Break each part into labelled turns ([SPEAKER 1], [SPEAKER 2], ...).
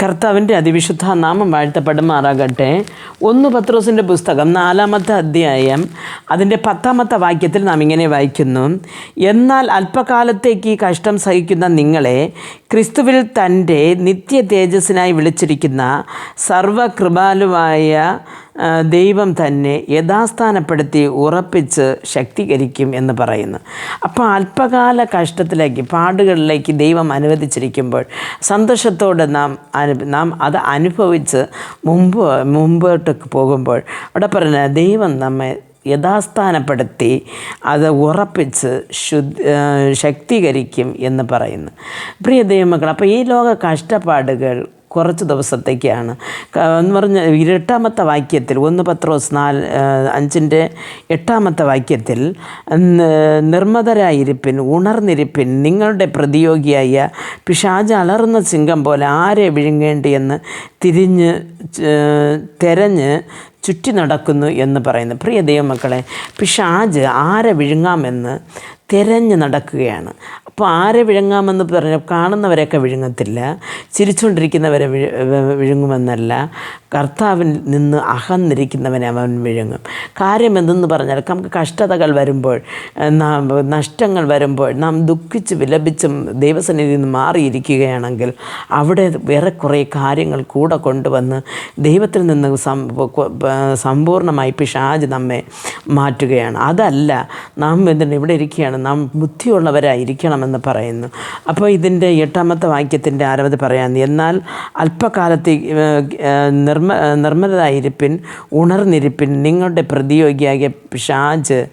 [SPEAKER 1] കർത്താവിന്റെ അതിവിശുദ്ധ നാമം വാഴ്ത്തപ്പെടുമാറാകട്ടെ ഒന്ന് പത്രോസിന്റെ പുസ്തകം നാലാമത്തെ അധ്യായം അതിന്റെ പത്താമത്തെ വാക്യത്തിൽ നാം ഇങ്ങനെ വായിക്കുന്നു എന്നാൽ അല്പകാലത്തേക്ക് ഈ കഷ്ടം സഹിക്കുന്ന നിങ്ങളെ ക്രിസ്തുവിൽ തന്റെ നിത്യ തേജസ്സിനായി വിളിച്ചിരിക്കുന്ന സർവകൃപാലുവായ ദൈവം തന്നെ യഥാസ്ഥാനപ്പെടുത്തി ഉറപ്പിച്ച് ശക്തീകരിക്കും എന്ന് പറയുന്നു. അപ്പോൾ അല്പകാല കഷ്ടത്തിലേക്ക് പാടുകളിലേക്ക് ദൈവം അനുവദിച്ചിരിക്കുമ്പോൾ സന്തോഷത്തോടെ നാം അനു നാം അത് അനുഭവിച്ച് മുമ്പ് മുമ്പോട്ട് പോകുമ്പോൾ അവിടെ പറഞ്ഞ ദൈവം നമ്മെ യഥാസ്ഥാനപ്പെടുത്തി അത് ഉറപ്പിച്ച് ശുദ്ധ ശക്തീകരിക്കും എന്ന് പറയുന്നു. പ്രിയ ദൈവമക്കൾ അപ്പോൾ ഈ ലോക കഷ്ടപ്പാടുകൾ കുറച്ച് ദിവസത്തേക്കാണ്. എന്ന് പറഞ്ഞ എട്ടാമത്തെ വാക്യത്തിൽ ഒന്ന് പത്രോസ് നാല് അഞ്ചിന്റെ എട്ടാമത്തെ വാക്യത്തിൽ നിർമ്മതരായിരിപ്പിൻ ഉണർന്നിരിപ്പിൻ നിങ്ങളുടെ പ്രതിയോഗിയായ പിശാജ് അലറുന്ന സിംഹം പോലെ ആരെ വിഴുങ്ങേണ്ടിയെന്ന് തിരിഞ്ഞ് തെരഞ്ഞ് ചുറ്റി നടക്കുന്നു എന്ന് പറയുന്നു. പ്രിയ ദൈവമക്കളെ പിശാജ് ആരെ വിഴുങ്ങാമെന്ന് തിരഞ്ഞ് നടക്കുകയാണ്. അപ്പോൾ ആരെ വിഴുങ്ങാമെന്ന് പറഞ്ഞ കാണുന്നവരെയൊക്കെ വിഴുങ്ങത്തില്ല ചിരിച്ചുകൊണ്ടിരിക്കുന്നവരെ വിഴുങ്ങുമെന്നല്ല. കർത്താവിൽ നിന്ന് അകന്നിരിക്കുന്നവനെ അവൻ വിഴുങ്ങും. കാര്യം എന്തെന്ന് പറഞ്ഞാൽ നമുക്ക് കഷ്ടതകൾ വരുമ്പോൾ നാം നഷ്ടങ്ങൾ വരുമ്പോൾ നാം ദുഃഖിച്ച് വിലപിച്ചും ദൈവസന്നിധിയിൽ നിന്ന് മാറിയിരിക്കുകയാണെങ്കിൽ അവിടെ വേറെ കുറേ കാര്യങ്ങൾ കൂടെ കൊണ്ടുവന്ന് ദൈവത്തിൽ നിന്ന് സമ്പൂർണമായി പിശാജ് നമ്മെ മാറ്റുകയാണ്. അതല്ല നാം എന്തിനാണ് ഇവിടെ ഇരിക്കുകയാണ്? നാം ബുദ്ധിയുള്ളവരായിരിക്കണമെന്ന് പറയുന്നു. അപ്പോൾ ഇതിന്റെ എട്ടാമത്തെ വാക്യത്തിന്റെ ആരവധി പറയാൻ എന്നാൽ അല്പകാലത്തെ നിർമ്മ നിർമ്മലരായിരിപ്പിൻ ഉണർന്നിരിപ്പിൻ നിങ്ങളുടെ പ്രതിയോഗിയായ പിശാജ്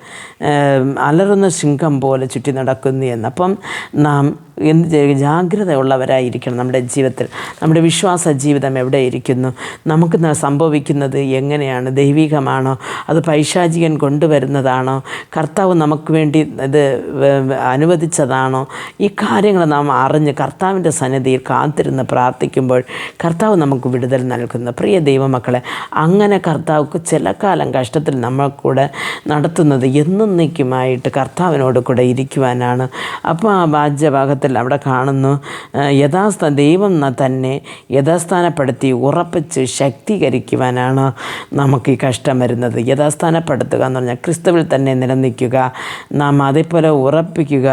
[SPEAKER 1] അലറുന്ന സിംഹം പോലെ ചുറ്റി നടക്കുന്നു എന്ന്. അപ്പം നാം എന്ത് ചെയ്യുക ജാഗ്രതയുള്ളവരായിരിക്കണം നമ്മുടെ ജീവിതത്തിൽ. നമ്മുടെ വിശ്വാസ ജീവിതം എവിടെ ഇരിക്കുന്നു നമുക്ക് സംഭവിക്കുന്നത് എങ്ങനെയാണ്? ദൈവികമാണോ? അത് പൈശാചികൻ കൊണ്ടുവരുന്നതാണോ? കർത്താവ് നമുക്ക് വേണ്ടി ഇത് അനുവദിച്ചതാണോ? ഈ കാര്യങ്ങൾ നാം അറിഞ്ഞ് കർത്താവിന്റെ സന്നിധിയിൽ കാത്തിരുന്ന് പ്രാർത്ഥിക്കുമ്പോൾ കർത്താവ് നമുക്ക് വിടുതൽ നൽകുന്നു. പ്രിയ ദൈവമക്കളെ അങ്ങനെ കർത്താവ് ചില കാലം കഷ്ടത്തിൽ നമ്മൾ കൂടെ നടത്തുന്നത് എന്നേക്കുമായിട്ട് കർത്താവിനോട് കൂടെ ഇരിക്കുവാനാണ്. അപ്പോൾ ആ വാജ്യഭാഗത്തിൽ അവിടെ കാണുന്നു. യഥാസ്ഥ ദൈവം തന്നെ യഥാസ്ഥാനപ്പെടുത്തി ഉറപ്പിച്ച് ശക്തീകരിക്കുവാനാണ് നമുക്ക് ഈ കഷ്ടം വരുന്നത്. യഥാസ്ഥാനപ്പെടുത്തുക എന്ന് പറഞ്ഞാൽ ക്രിസ്തുവിൽ തന്നെ നിലനിൽക്കുക. നാം അതേപോലെ ഉറപ്പിക്കുക.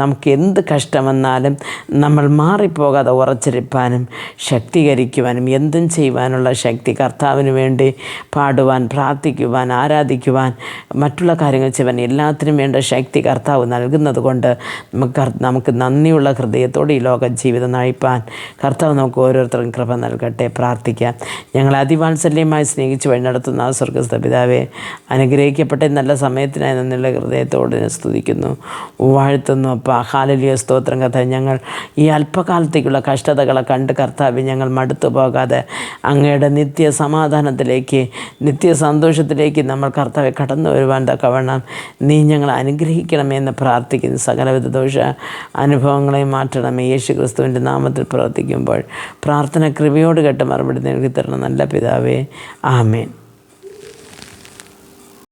[SPEAKER 1] നമുക്ക് എന്ത് കഷ്ടം വന്നാലും നമ്മൾ മാറിപ്പോകാതെ ഉറച്ചിരിപ്പാനും ശക്തീകരിക്കുവാനും എന്തും ചെയ്യുവാനുള്ള ശക്തി കർത്താവിന് വേണ്ടി പാടുവാൻ പ്രാർത്ഥിക്കുവാൻ ആരാധിക്കുവാൻ മറ്റുള്ള കാര്യങ്ങൾ ചെയ്യുവാൻ എല്ലാത്തിനും വേണ്ട ശക്തി കർത്താവ് നൽകുന്നത് കൊണ്ട് നമുക്ക് നമുക്ക് നന്ദിയുള്ള ഹൃദയത്തോടെ ഈ ലോക ജീവിതം നയിപ്പാൻ കർത്താവ് നമുക്ക് ഓരോരുത്തർക്കും കൃപ നൽകട്ടെ പ്രാർത്ഥിക്കാം. ഞങ്ങൾ അതിവാത്സല്യമായി സ്നേഹിച്ച് വഴി നടത്തുന്ന ആ സ്വർഗസ്ഥ പിതാവെ അനുഗ്രഹിക്കപ്പെട്ട നല്ല സമയത്തിനായി നന്ദിയുള്ള ഹൃദയത്തോട് സ്തുതിക്കുന്നു. വാഴ്ത്തുന്നു അപ്പം. ഹാലലിയ സ്തോത്രം കഥ ഞങ്ങൾ ഈ അല്പകാലത്തേക്കുള്ള കഷ്ടതകളെ കണ്ട് കർത്താവ് ഞങ്ങൾ മടുത്തു പോകാതെ അങ്ങയുടെ നിത്യ സമാധാനത്തിലേക്ക് നിത്യ സന്തോഷത്തിലേക്ക് നമ്മൾ കർത്താവെ കടന്നു വരുവാൻ തക്കവണ്ണം നീ ഞങ്ങൾ അനുഗ്രഹിക്കണമേ എന്ന് പ്രാർത്ഥിക്കുന്നു. സകലവിധ ദോഷ അനുഭവങ്ങളെ മാറ്റണമേ യേശു ക്രിസ്തുവിന്റെ നാമത്തിൽ പ്രവർത്തിക്കുമ്പോൾ പ്രാർത്ഥന കൃപയോട് കേട്ട് മറുപടി നൽകി തരണം നല്ല പിതാവേ ആമേൻ.